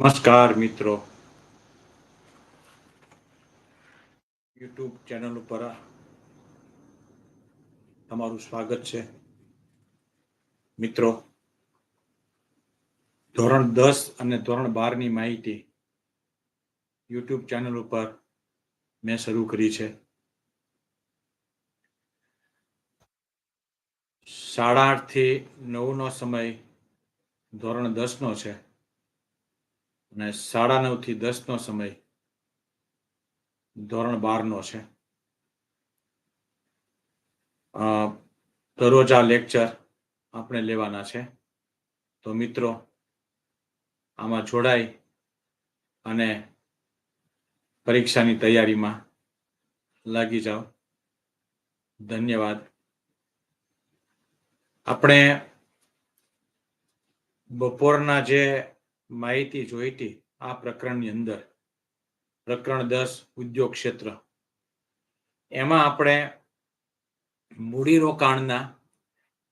નમસ્કાર મિત્રો. YouTube channel ઉપર તમારું સ્વાગત છે. મિત્રો, ધોરણ દસ અને ધોરણ બારની માહિતી યુટ્યુબ ચેનલ ઉપર મેં શરૂ કરી છે. સાડા આઠથી નવનો સમય ધોરણ દસનો છે. અને સાડા નવથી દસનો સમય ધોરણ બારનો છે. દરરોજ આ લેક્ચર આપણે લેવાના છે. તો મિત્રો, આમાં જોડાઈ અને પરીક્ષાની તૈયારીમાં લાગી જાઓ. ધન્યવાદ. આપણે બપોરના જે માહિતી જોઈતી આ પ્રકરણની અંદર. પ્રકરણ દસ, ઉદ્યોગ ક્ષેત્ર. એમાં આપણે મૂડીરોકાણના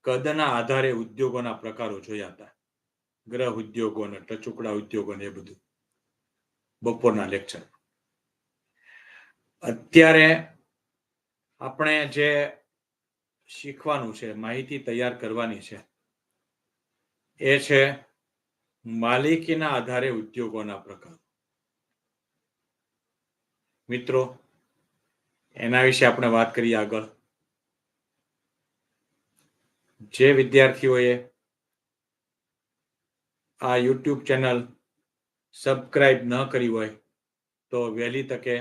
કદના આધારે ઉદ્યોગોના પ્રકારો જોયા હતા. ગ્રહ ઉદ્યોગો અને ટચુકડા ઉદ્યોગો ને એ બધું. બપોરના લેક્ચર. અત્યારે આપણે જે શીખવાનું છે, માહિતી તૈયાર કરવાની છે, એ છે માલિકીના આધારે ઉદ્યોગોના પ્રકાર. મિત્રો, એના વિશે આપણે વાત કરીએ આગળ. જે વિદ્યાર્થીઓએ આ યુટ્યુબ ચેનલ સબસ્ક્રાઇબ ન કરી હોય, તો વહેલી તકે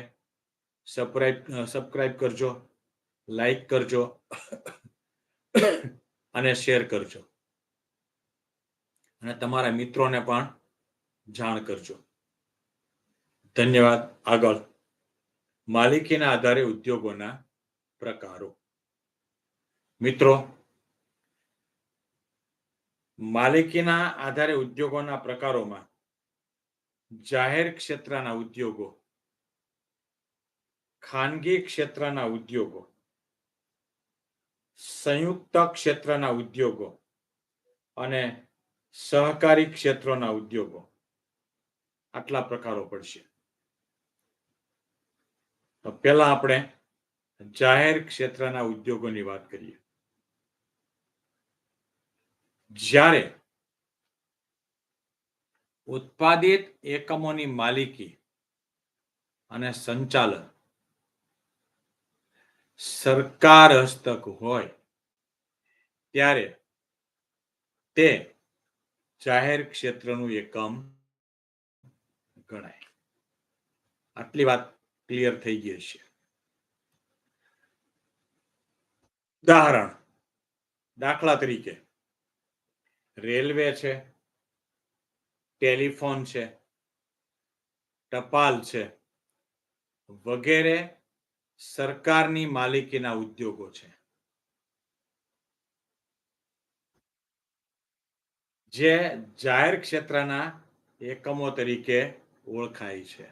સબસ્ક્રાઇબ સબસ્ક્રાઇબ કરજો લાઈક કરજો અને શેર કરજો. અને તમારા મિત્રોને પણ જાણ કરજો. ધન્યવાદ. આગળ. માલિકીના આધારે ઉદ્યોગોના પ્રકારો. મિત્રો, માલિકીના આધારે ઉદ્યોગોના પ્રકારોમાં જાહેર ક્ષેત્રના ઉદ્યોગો, ખાનગી ક્ષેત્રના ઉદ્યોગો, સંયુક્ત ક્ષેત્રના ઉદ્યોગો અને સહકારી ક્ષેત્રોના ઉદ્યોગો. આટલા પ્રકારો પડશે. તો પહેલા આપણે જાહેર ક્ષેત્રના ઉદ્યોગોની વાત કરીએ. જ્યારે ઉત્પાદિત એકમોની માલિકી અને સંચાલન સરકાર હસ્તક હોય, ત્યારે તે જાહેર ક્ષેત્રનું એકમ ગણાય. આટલી વાત ક્લિયર થઈ ગઈ છે ઉદાહરણ. દાખલા તરીકે. રેલવે છે, ટેલિફોન છે, ટપાલ છે, વગેરે સરકારની માલિકીના ઉદ્યોગો છે. જે જાહેર ક્ષેત્રના એકમો તરીકે ઓળખાય છે.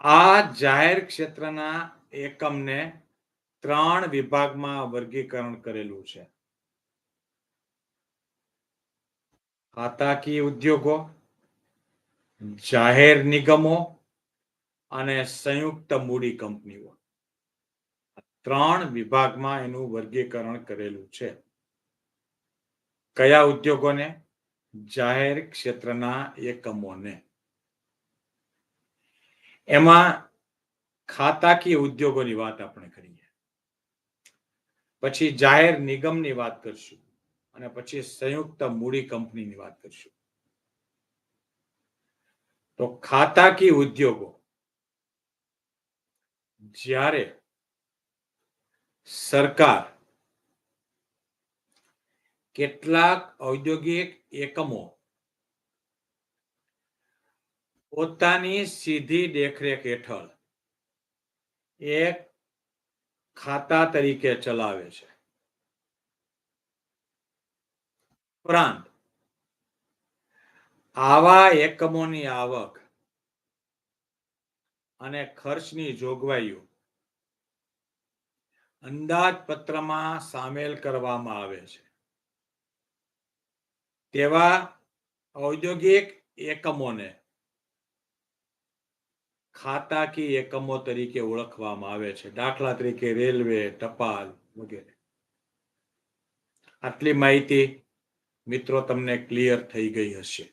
આ જાહેર ક્ષેત્રના એકમને ત્રણ વિભાગમાં વર્ગીકરણ કરેલું છે. ખાતાકીય ઉદ્યોગો, જાહેર નિગમો અને સંયુક્ત મૂડી કંપનીઓ. ત્રણ વિભાગમાં એનું વર્ગીકરણ કરેલું છે. કયા ઉદ્યોગોને? જાહેર ક્ષેત્રના એકમોને. એમાં ખાતાકીય ઉદ્યોગોની વાત આપણે કરીએ. પછી જાહેર નિગમની વાત કરશું અને પછી સંયુક્ત મૂડી કંપનીની વાત કરશું. તો ખાતાકીય ઉદ્યોગો જ્યારે સરકાર કેટલાક ઔદ્યોગિક એકમો પોતાની સીધી દેખરેખ હેઠળ એક ખાતા તરીકે ચલાવે છે. ઉપરાંત આવા એકમોની આવક અને ખર્ચની જોગવાઈઓ અંદાજપત્રમાં સામેલ કરવામાં આવે છે. તેવા ઔદ્યોગિક એકમોને ખાતાકી એકમો તરીકે ઓળખવામાં આવે છે. દાખલા તરીકે રેલવે, ટપાલ વગેરે. આટલી માહિતી મિત્રો તમને ક્લિયર થઈ ગઈ હશે.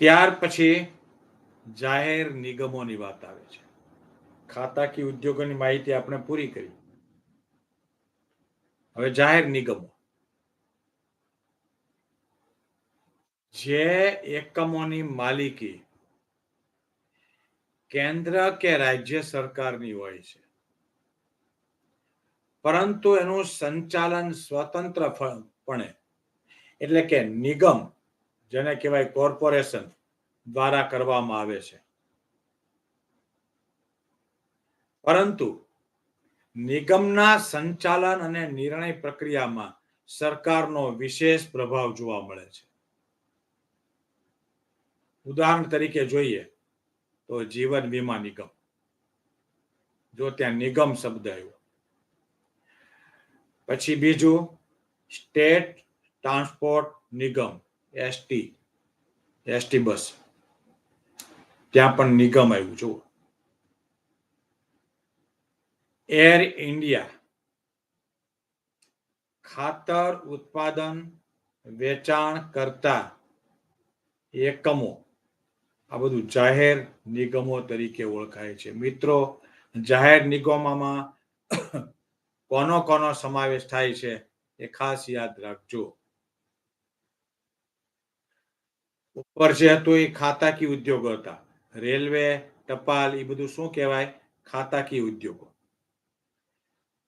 ત્યાર પછી જાહેર નિગમોની વાત આવે છે. ખાતાકીય ઉદ્યોગોની માહિતી આપણે પૂરી કરી. હવે જાહેર નિગમો. જે એકમોની માલિકી કેન્દ્ર કે રાજ્ય સરકારની હોય છે. પરંતુ એનું સંચાલન સ્વતંત્રપણે એટલે કે નિગમ, જેને કહેવાય કોર્પોરેશન દ્વારા કરવામાં આવે છે. પરંતુ નિગમના સંચાલન અને નિર્ણય પ્રક્રિયામાં સરકારનો વિશેષ પ્રભાવ જોવા મળે છે. ઉદાહરણ તરીકે જોઈએ તો જીવન વીમા નિગમ. જો ત્યાં નિગમ શબ્દ આવ્યો. પછી બીજું, સ્ટેટ ટ્રાન્સપોર્ટ નિગમ, એસટી એસટી બસ. ત્યાં પણ નિગમ આવ્યું, જુઓ. એર ઇન્ડિયા ખાતર, ઉત્પાદન, વેચાણ કરતા એકમો. આ બધું જાહેર નિગમો તરીકે ઓળખાય છે. મિત્રો, જાહેર નિગમોમાં કોનો કોનો સમાવેશ થાય છે એ ખાસ યાદ રાખજો. ઉપર જે હતું એ ખાતાકી ઉદ્યોગો હતા. રેલવે, ટપાલ એ બધું શું કહેવાય? ખાતાકીય ઉદ્યોગો.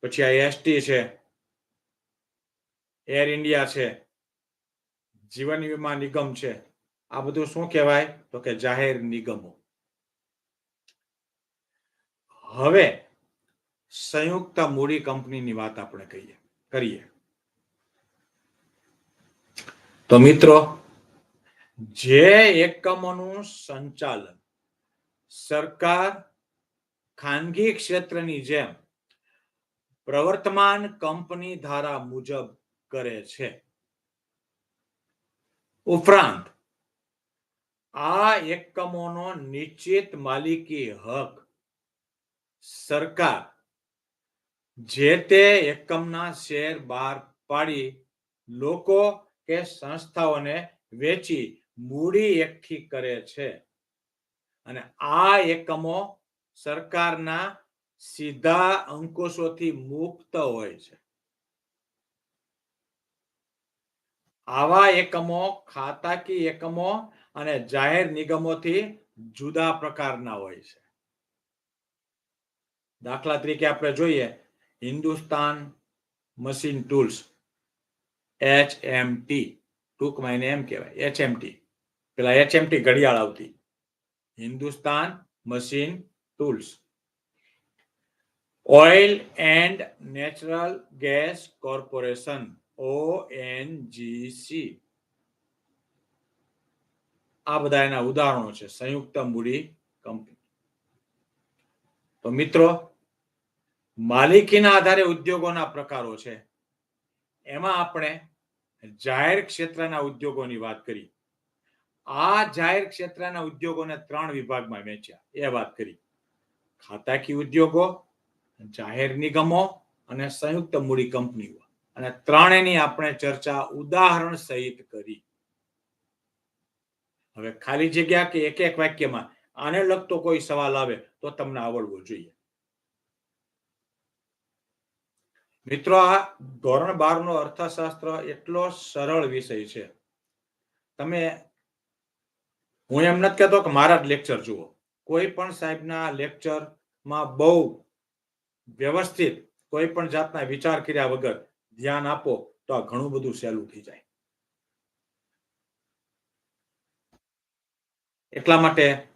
પછી આ એસટી છે, એર ઇન્ડિયા છે, જીવન વીમા નિગમ છે, આ બધું શું કહેવાય? તો કે જાહેર નિગમો. હવે સંયુક્ત મૂડી કંપનીની વાત આપણે કહીએ, કરીએ. તો મિત્રો, જે એકમોનું સંચાલન સરકાર ખાનગી ક્ષેત્રની જેમ પ્રવર્તમાન કંપની ધારા મુજબ કરે છે. ઉપરાંત, આ એકમોનો નિશ્ચિત માલિકી હક સરકાર જે તે એકમના શેર બહાર પાડી લોકો કે સંસ્થાઓને વેચી મૂડી એકઠી કરે છે. અને આ એકમો સરકારના સીધા અંકુશોથી મુક્ત હોય છે. આવા એકમો ખાતાકી એકમો અને જાહેર નિગમોથી જુદા પ્રકારના હોય છે. દાખલા તરીકે આપણે જોઈએ, Hindustan machine tools H M T ટૂંકમાં એને એમ કહેવાય ટી પેલા એચ એમ ટી ઘડિયાળ આવતી. Hindustan machine tools oil and natural gas corporation ONGC આ બધા એના ઉદાહરણો છે, સંયુક્ત મૂડી કંપની. તો મિત્રો, માલિકીના આધારે ઉદ્યોગોના પ્રકારો છે. એમાં આપણે જાહેર ક્ષેત્રના ઉદ્યોગોની વાત કરી. આ જાહેર ક્ષેત્રના ઉદ્યોગોને ત્રણ વિભાગમાં વેચ્યા એ વાત કરી. ખાતાકીય ઉદ્યોગો, જાહેર નિગમો અને સંયુક્ત મૂડી કંપનીઓ. અને ત્રણેયની આપણે ચર્ચા ઉદાહરણ સહિત કરી. હવે ખાલી જગ્યા કે એક એક વાક્યમાં આને લગતો કોઈ સવાલ આવે તો તમને આવડવો જોઈએ. મિત્રો, આ ધોરણ બાર નો અર્થશાસ્ત્ર એટલો સરળ વિષય છે. તમે હું એમ નથી કહેતો કે મારા જ લેક્ચર જુઓ. કોઈ પણ સાહેબના લેક્ચરમાં બહુ વ્યવસ્થિત કોઈ પણ જાતના વિચાર કર્યા વગર ધ્યાન આપો તો આ ઘણું બધું સહેલું થઈ જાય. એટલા માટે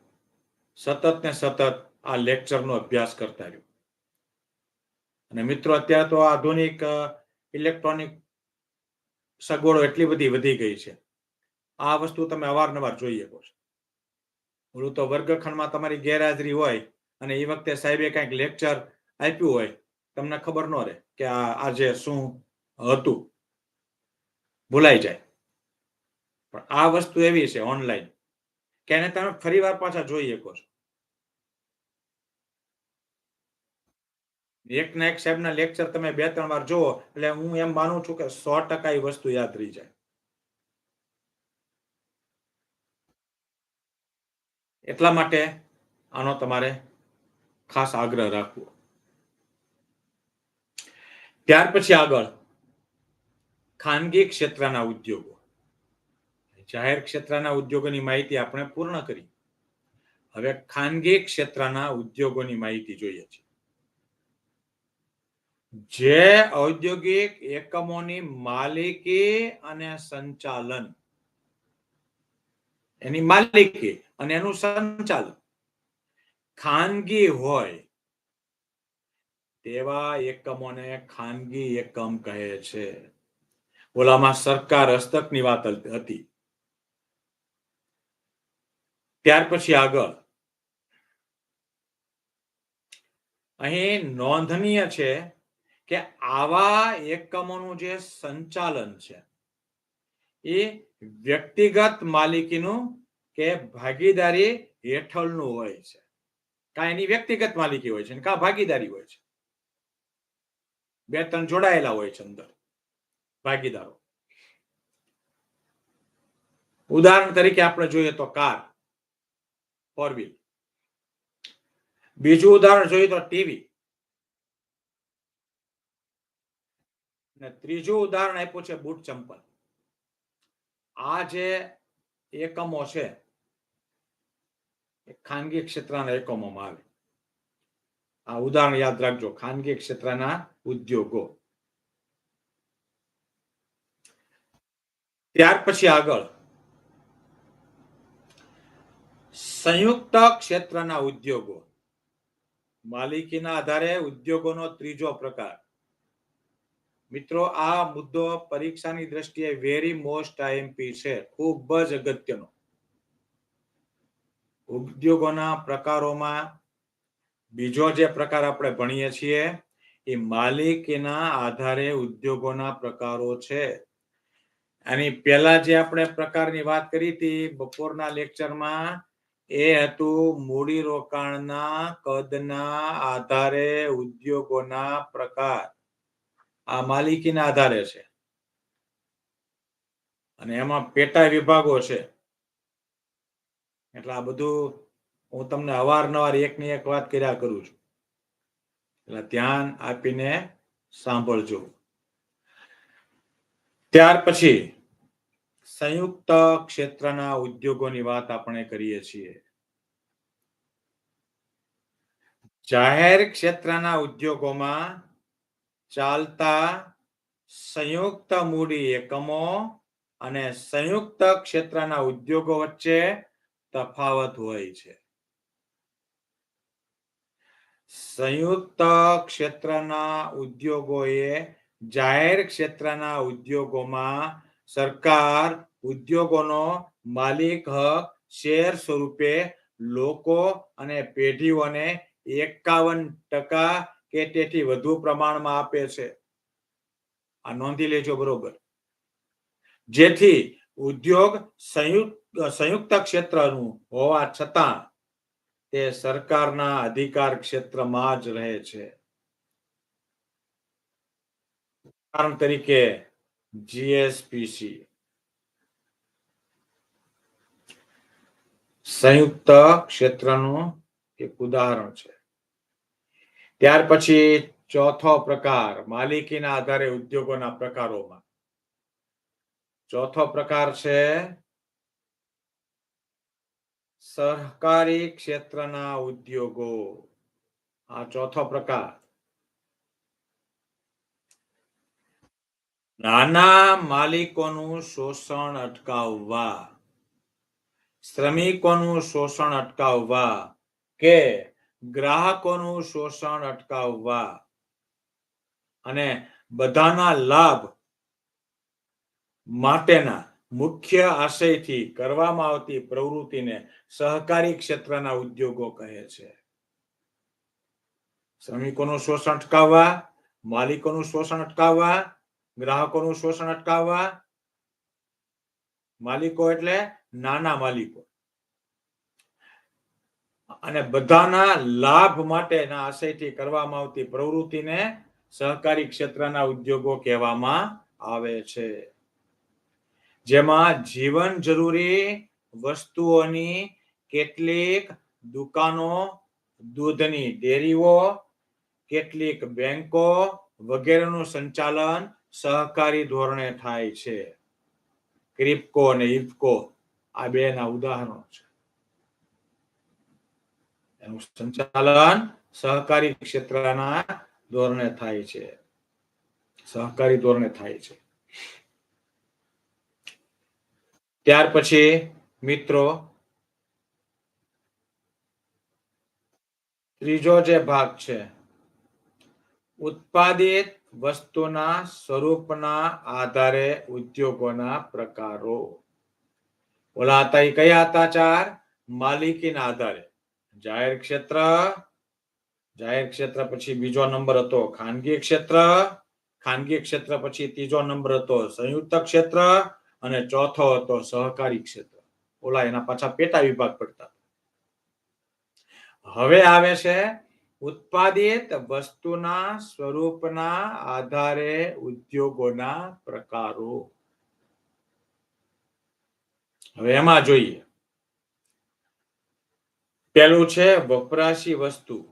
સતત ને સતત આ લેક્ચરનો અભ્યાસ કરતા રહ્યો. અને મિત્રો, અત્યારે તો આધુનિક ઇલેક્ટ્રોનિક સગવડો એટલી બધી વધી ગઈ છે. આ વસ્તુ તમે અવારનવાર જોઈ શકો છો. ઓલું તો વર્ગખંડમાં તમારી ગેરહાજરી હોય અને એ વખતે સાહેબે કંઈક લેક્ચર આપ્યું હોય, તમને ખબર ન રહે કે આ આજે શું હતું. ભૂલાઈ જાય. પણ આ વસ્તુ એવી છે ઓનલાઈન કે એને તમે ફરી વાર પાછા જોઈ શકો છો. એક ના એક સાહેબના લેક્ચર તમે બે ત્રણ વાર જુઓ, એટલે હું એમ માનું છું કે સો ટકા એ વસ્તુ યાદ રહી જાય. એટલા માટે આનો તમારે ખાસ આગ્રહ રાખવો. ત્યાર પછી આગળ ખાનગી ક્ષેત્રના ઉદ્યોગો. જાહેર ક્ષેત્રના ઉદ્યોગોની માહિતી આપણે પૂર્ણ કરી. હવે ખાનગી ક્ષેત્રના ઉદ્યોગોની માહિતી જોઈએ છે. જે ઔદ્યોગિક એકમોની માલિકી અને સંચાલન એની માલિકી અને એનું સંચાલન. ખાનગી હોય, તેવા એકમોને ખાનગી એકમ કહે છે. ઓલામાં સરકાર હસ્તકની વાત હતી. ત્યાર પછી આગળ. અહીં નોંધનીય છે કે આવા એકમોનું જે સંચાલન છે એ વ્યક્તિગત માલિકીનું કે ભાગીદારી હેઠળનું હોય છે. કા એની વ્યક્તિગત માલિકી હોય છે કા ભાગીદારી હોય છે. બે ત્રણ જોડાયેલા હોય છે અંદર ભાગીદારો. ઉદાહરણ તરીકે આપણે જોઈએ તો કાર ફોર વ્હીલ બીજું ઉદાહરણ જોઈએ તો ટીવી ને ત્રીજું ઉદાહરણ આપ્યું છે બૂટ ચંપલ. આ જે એકમો છે એ ખાનગી ક્ષેત્રના એકમોમાં આવે આ ઉદાહરણ યાદ રાખજો ખાનગી ક્ષેત્રના ઉદ્યોગો ત્યાર પછી આગળ સંયુક્ત ક્ષેત્રના ઉદ્યોગો માલિકીના આધારે ઉદ્યોગોનો ત્રીજો પ્રકાર મિત્રો, આ મુદ્દો પરીક્ષાની દ્રષ્ટિએ વેરી મોસ્ટ આઈએમપી છે. ખૂબ જ અગત્યનો. ઉદ્યોગોના પ્રકારોમાં બીજો જે પ્રકાર આપણે ભણીએ છીએ, એ માલિકીના આધારે ઉદ્યોગોના પ્રકારો છે. આની પહેલા જે આપણે પ્રકારની વાત કરી હતી, બપોરના લેક્ચરમાં, એ હતું મૂડી રોકાણના કદના આધારે ઉદ્યોગોના પ્રકાર. આ માલિકીના આધારે છે. અને એમાં પેટા વિભાગો છે. એટલે આ બધું હું તમને અવારનવાર એકની એક વાત કર્યા કરું છું. એટલે ધ્યાન આપીને સાંભળજો. ત્યાર પછી સંયુક્ત ક્ષેત્રના ઉદ્યોગોની વાત આપણે કરીએ છીએ. જાહેર ક્ષેત્રના ઉદ્યોગોમાં ચાલતા સંયુક્ત મૂડી એકમો અને સંયુક્ત ક્ષેત્રના ઉદ્યોગો વચ્ચે તફાવત હોય છે. સંયુક્ત ક્ષેત્રના ઉદ્યોગોએ જાહેર ક્ષેત્રના ઉદ્યોગોમાં સરકાર ઉદ્યોગોનો માલિક હક શેર સ્વરૂપે લોકો અને પેઢીઓને એકાવન ટકા કે તેથી વધુ પ્રમાણમાં આપે છે. આ નોંધી લેજો બરોબર. જેથી ઉદ્યોગ સંયુક્ત સંયુક્ત ક્ષેત્રનું હોવા છતાં તે સરકારના અધિકાર ક્ષેત્રમાં જ રહે છે. કારણ તરીકે જીએસપીસી સંયુક્ત ક્ષેત્રનું એક ઉદાહરણ છે. ત્યાર પછી ચોથો પ્રકાર, માલિકીના આધારે ઉદ્યોગોના પ્રકારોમાં. ચોથો પ્રકાર છે સહકારી ક્ષેત્રના ઉદ્યોગો. આ ચોથો પ્રકાર. નાના માલિકોનું શોષણ અટકાવવા, શ્રમિકોનું શોષણ અટકાવવા કે ગ્રાહકોનું શોષણ અટકાવવા અને બધાના લાભ માટેના મુખ્ય આશયથી કરવામાં આવતી પ્રવૃત્તિને સહકારી ક્ષેત્રના ઉદ્યોગો કહે છે. શ્રમિકોનું શોષણ અટકાવવા, માલિકોનું શોષણ અટકાવવા, ગ્રાહકોનું શોષણ અટકાવવા. માલિકો એટલે નાના માલિકો. અને બધાના લાભ માટેના આશયથી કરવામાં આવતી પ્રવૃત્તિને સહકારી ક્ષેત્રના ઉદ્યોગો કહેવામાં આવે છે. જેમાં જીવન જરૂરી વસ્તુઓની કેટલીક દુકાનો, દૂધની ડેરીઓ, કેટલીક બેંકો વગેરેનું સંચાલન સહકારી ધોરણે થાય છે. ક્રિપકો અને ઇફકો આ બેના ઉદાહરણો છે. એનું સંચાલન સહકારી ક્ષેત્રના ધોરણે થાય છે. સહકારી ધોરણે થાય છે. ત્યાર પછી મિત્રો, ત્રીજો જે ભાગ છે, ઉત્પાદિત વસ્તુના સ્વરૂપના આધારે ઉદ્યોગોના પ્રકારો. ઓલા હતા એ કયા હતા ચાર? માલિકીના આધારે. જાહેર ક્ષેત્ર જાહેર ક્ષેત્ર પછી બીજો નંબર હતો ખાનગી ક્ષેત્ર ખાનગી ક્ષેત્ર પછી ત્રીજો નંબર હતો સંયુક્ત ક્ષેત્ર અને ચોથો હતો સહકારી ક્ષેત્ર. ઓલા એના પાછા પેટા વિભાગ પડતા હવે આવે છે ઉત્પાદિત વસ્તુના સ્વરૂપના આધારે ઉદ્યોગોના પ્રકારો. હવે એમાં જોઈએ. પેલું છે વપરાશી વસ્તુ.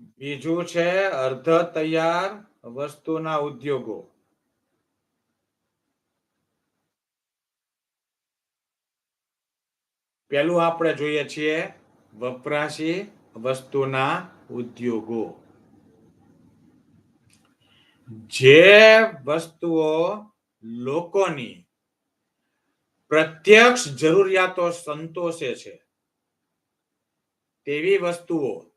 બીજું છે અર્ધ તૈયાર વસ્તુના ઉદ્યોગો. પેલું આપણે જોઈએ છીએ વપરાશી વસ્તુના ઉદ્યોગો. જે વસ્તુઓ લોકોની પ્રત્યક્ષ જરૂરિયાતો સંતોષે છે. તેવી વસ્તુઓ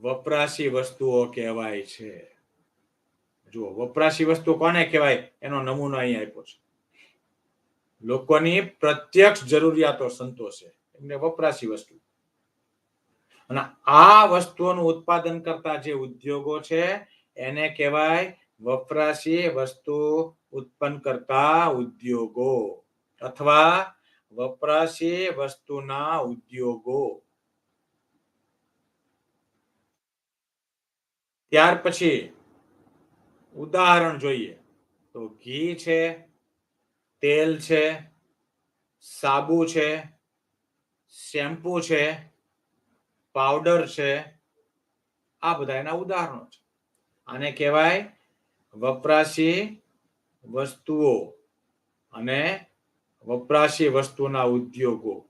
વપરાશી વસ્તુઓ કહેવાય છે. જુઓ વપરાશી વસ્તુ કોને કહેવાય? એનો નમૂનો અહીં આપ્યો છે. લોકોની પ્રત્યક્ષ જરૂરિયાતો સંતોષે. એમને વપરાશી વસ્તુ. અને આ વસ્તુઓનું ઉત્પાદન કરતા જે ઉદ્યોગો છે, એને કહેવાય વપરાશી વસ્તુ ઉત્પન્ન કરતા ઉદ્યોગો. અથવા વપરાશી વસ્તુના ઉદ્યોગો. ત્યાર પછી ઉદાહરણ જોઈએ. તો ઘી છે, તેલ છે, સાબુ છે, શેમ્પુ છે, પાવડર છે. આ બધા એના ઉદાહરણો છે. આને કહેવાય વપરાશી વસ્તુઓ. અને વપરાશી વસ્તુના ઉદ્યોગો.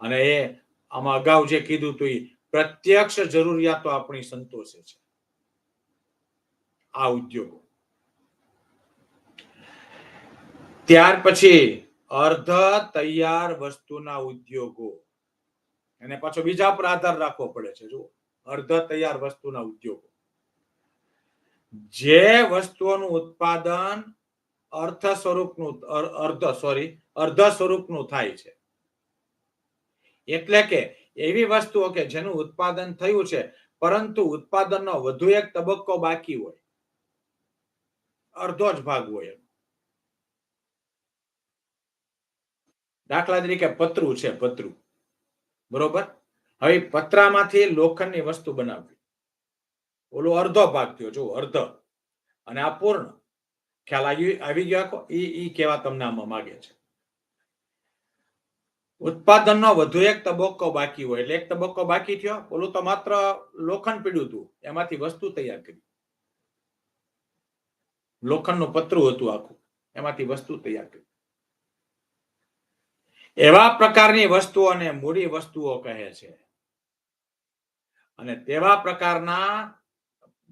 અને એ આમાં અગાઉ જે કીધું હતું પ્રત્યક્ષ જરૂરિયાતો આપણી સંતોષે છે. આ ઉદ્યોગો. ત્યાર પછી અર્ધ તૈયાર વસ્તુના ઉદ્યોગો. એને પાછો બીજા પર આધાર રાખવો પડે છે. જો અર્ધ તૈયાર વસ્તુના ઉદ્યોગો. જે વસ્તુઓનું ઉત્પાદન અર્થ સ્વરૂપનું અર્ધ સોરી અર્ધ સ્વરૂપનું થાય છે. એટલે કે એવી વસ્તુઓ કે જેનું ઉત્પાદન થયું છે, પરંતુ ઉત્પાદનનો વધુ એક તબક્કો બાકી હોય. અડધો જ ભાગ હોય. દાખલા તરીકે પતરું છે, પતરું. બરોબર? હવે પતરામાંથી લોખંડની વસ્તુ બનાવવી. ઓલો અડધો ભાગ થયો જો અર્ધ. અને આ પૂર્ણ. ખ્યાલ આવી ગયો આખો એ કેવા તમને આમાં માગે છે? ઉત્પાદનનો વધુ એક તબક્કો બાકી હોય, એટલે એક તબક્કો બાકી થયો, ઓલું તો માત્ર લોખંડ પીડ્યું હતું, એમાંથી વસ્તુ તૈયાર કરી. લોખંડનું પતરું હતું આખું, એમાંથી વસ્તુ તૈયાર કરી. એવા પ્રકારની વસ્તુઓને મૂડી વસ્તુઓ કહે છે. અને તેવા પ્રકારના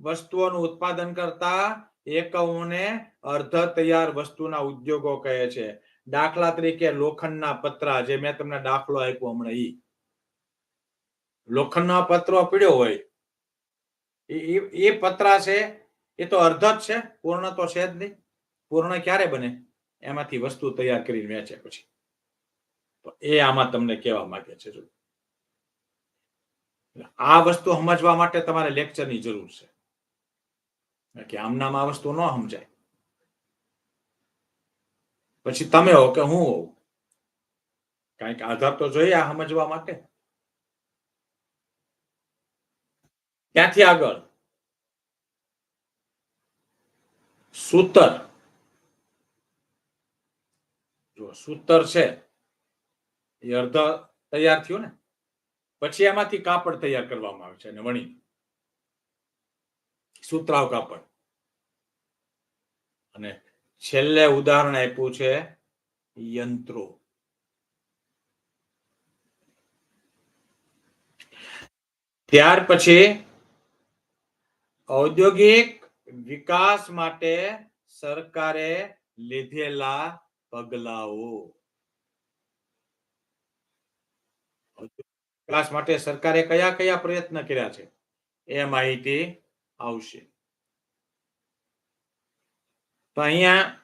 વસ્તુઓનું ઉત્પાદન કરતા એકમોને અર્ધ તૈયાર વસ્તુના ઉદ્યોગો કહે છે. દાખલા તરીકે લોખંડના પતરા, જે મેં તમને દાખલો આપ્યો હમણાં ઈ. લોખંડનો પતરો પીડ્યો હોય. એ પતરા છે, એ તો અર્ધ જ છે, પૂર્ણ તો છે જ નહીં. પૂર્ણ ક્યારે બને? એમાંથી વસ્તુ તૈયાર કરીને વેચે પછી. એ આમાં તમને કહેવા માંગે છે આ વસ્તુ સમજવા માટે તમારે લેક્ચરની જરૂર છે. કે આમ નામ આ વસ્તુ ન સમજાય. પછી તમે હો કે હું હોઉં? કંઈક આધાર તો જોઈએ આ સમજવા માટે? ત્યાંથી આગળ? સૂતર. જો સૂતર છે, એ અર્ધ તૈયાર થયું ને? પછી એમાંથી કાપડ તૈયાર કરવામાં આવે છે અને વણી. સુતરાવ કાપડ અને છેલ્લે ઉદાહરણ આપ્યું છે યંત્રો. ત્યાર પછી ઔદ્યોગિક વિકાસ માટે સરકારે લીધેલા પગલાઓ. વિકાસ માટે સરકારે કયા કયા પ્રયત્ન કર્યા છે? એ માહિતી આવશે. તો અહીંયા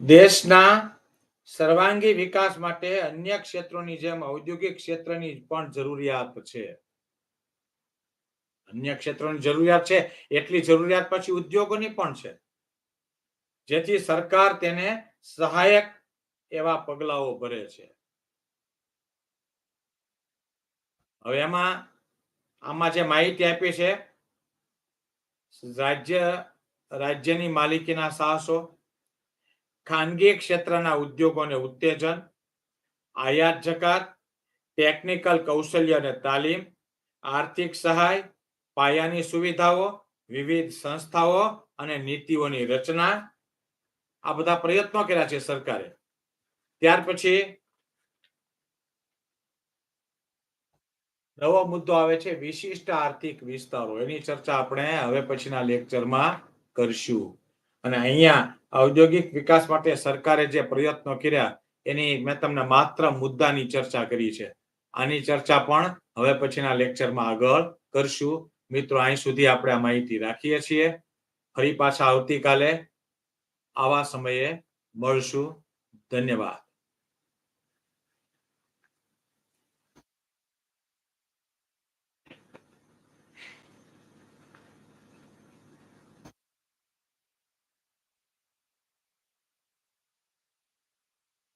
દેશના સર્વાંગી વિકાસ માટે અન્ય ક્ષેત્રોની જેમ ઔદ્યોગિક ક્ષેત્રની પણ જરૂરિયાત છે. અન્ય ક્ષેત્રોની જરૂરિયાત છે, એટલી જરૂરિયાત પછી ઉદ્યોગોની પણ છે. જેથી સરકાર તેને સહાયક એવા પગલાઓ ભરે છે. હવે એમાં આમાં જે માહિતી આપી છે, રાજ્ય, રાજ્યની માલિકીના સાહસો, ખાનગી ક્ષેત્રના ઉદ્યોગોને ઉત્તેજન, આયાત જકાત, ટેકનિકલ કૌશલ્ય અને તાલીમ, આર્થિક સહાય, પાયાની સુવિધાઓ, વિવિધ સંસ્થાઓ અને નીતિઓની રચના. આ બધા પ્રયત્નો કર્યા છે સરકારે. ત્યાર પછી નવો મુદ્દો આવે છે, વિશિષ્ટ આર્થિક વિસ્તારો. એની ચર્ચા આપણે હવે પછીના લેક્ચરમાં કરશું. અને અહીંયા ઔદ્યોગિક વિકાસ માટે સરકારે જે પ્રયત્નો કર્યા, એની મેં તમને માત્ર મુદ્દાની ચર્ચા કરી છે. આની ચર્ચા પણ હવે પછીના લેક્ચરમાં આગળ કરશું. મિત્રો, અહીં સુધી આપણે આ માહિતી રાખીએ છીએ. ફરી પાછા આવતીકાલે આવા સમયે મળશું. ધન્યવાદ.